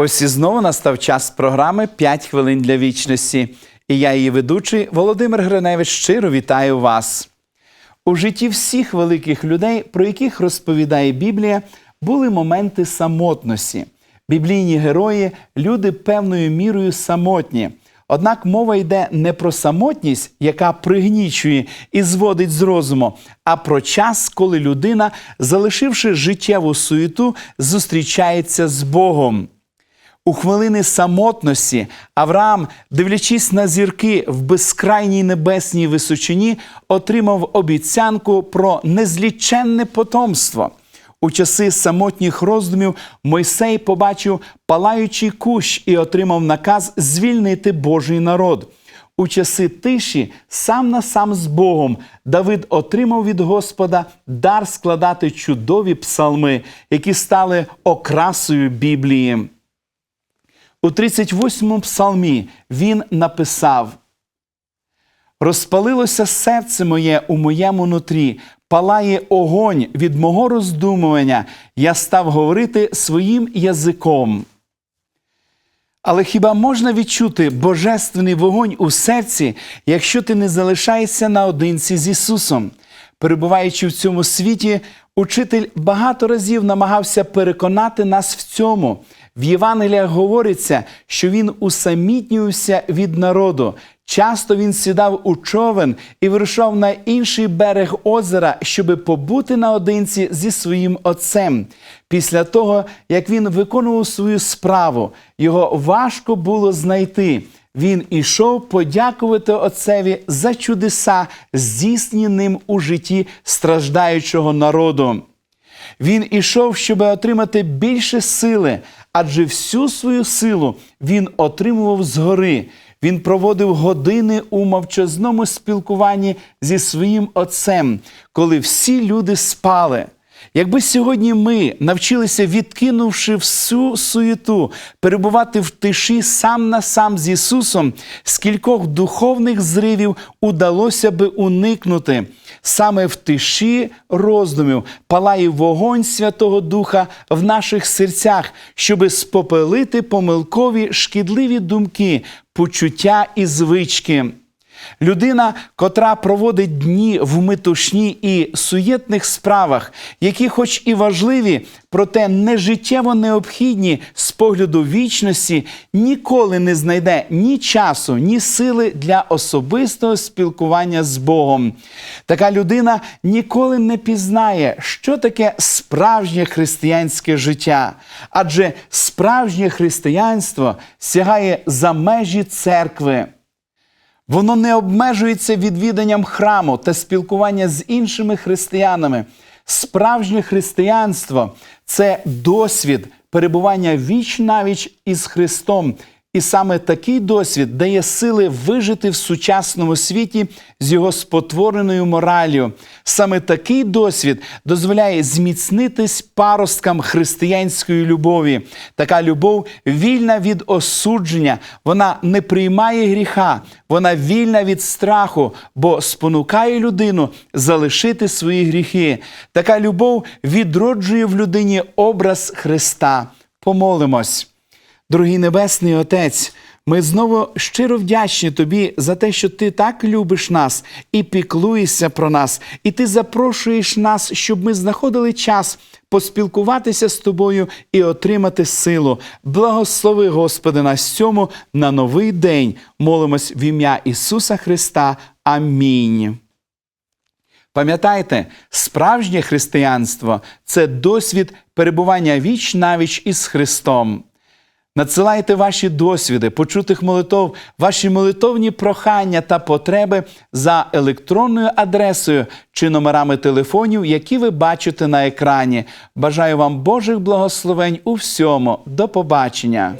Ось і знову настав час програми «5 хвилин для вічності. І я, її ведучий Володимир Гриневич, щиро вітаю вас. У житті всіх великих людей, про яких розповідає Біблія, були моменти самотності. Біблійні герої люди певною мірою самотні. Однак мова йде не про самотність, яка пригнічує і зводить з розуму, а про час, коли людина, залишивши життєву суєту, зустрічається з Богом. У хвилини самотності Авраам, дивлячись на зірки в безкрайній небесній височині, отримав обіцянку про незліченне потомство. У часи самотніх роздумів Мойсей побачив палаючий кущ і отримав наказ звільнити Божий народ. У часи тиші сам на сам з Богом Давид отримав від Господа дар складати чудові псалми, які стали окрасою Біблії. У 38-му псалмі він написав: Розпалилося серце моє у моєму нутрі, палає огонь від мого роздумування, я став говорити своїм язиком. Але хіба можна відчути божественний вогонь у серці, якщо ти не залишаєшся наодинці з Ісусом? Перебуваючи в цьому світі, учитель багато разів намагався переконати нас в цьому. В Євангеліях говориться, що він усамітнювався від народу. Часто він сідав у човен і вирушав на інший берег озера, щоби побути наодинці зі своїм отцем. Після того, як він виконував свою справу, його важко було знайти. Він ішов подякувати отцеві за чудеса, здійснені ним у житті страждаючого народу. Він ішов, щоб отримати більше сили, адже всю свою силу він отримував згори. Він проводив години у мовчазному спілкуванні зі своїм отцем, коли всі люди спали. Якби сьогодні ми навчилися, відкинувши всю суєту, перебувати в тиші сам на сам з Ісусом, скількох духовних зривів удалося би уникнути. Саме в тиші роздумів палає вогонь Святого Духа в наших серцях, щоби спопелити помилкові шкідливі думки, почуття і звички. Людина, котра проводить дні в метушні і суєтних справах, які, хоч і важливі, проте не життєво необхідні з погляду вічності, ніколи не знайде ні часу, ні сили для особистого спілкування з Богом. Така людина ніколи не пізнає, що таке справжнє християнське життя, адже справжнє християнство сягає за межі церкви. Воно не обмежується відвіданням храму та спілкування з іншими християнами. Справжнє християнство це досвід перебування віч навіч із Христом. І саме такий досвід дає сили вижити в сучасному світі з його спотвореною мораллю. Саме такий досвід дозволяє зміцнитись паросткам християнської любові. Така любов вільна від осудження, вона не приймає гріха, вона вільна від страху, бо спонукає людину залишити свої гріхи. Така любов відроджує в людині образ Христа. Помолимось. Дорогий Небесний Отець, ми знову щиро вдячні Тобі за те, що Ти так любиш нас і піклуєшся про нас, і Ти запрошуєш нас, щоб ми знаходили час поспілкуватися з тобою і отримати силу. Благослови, Господи, нас цьому на новий день. Молимось в ім'я Ісуса Христа. Амінь. Пам'ятайте, справжнє християнство це досвід перебування віч навіч із Христом. Надсилайте ваші досвіди, почутих молитов, ваші молитовні прохання та потреби за електронною адресою чи номерами телефонів, які ви бачите на екрані. Бажаю вам Божих благословень у всьому. До побачення!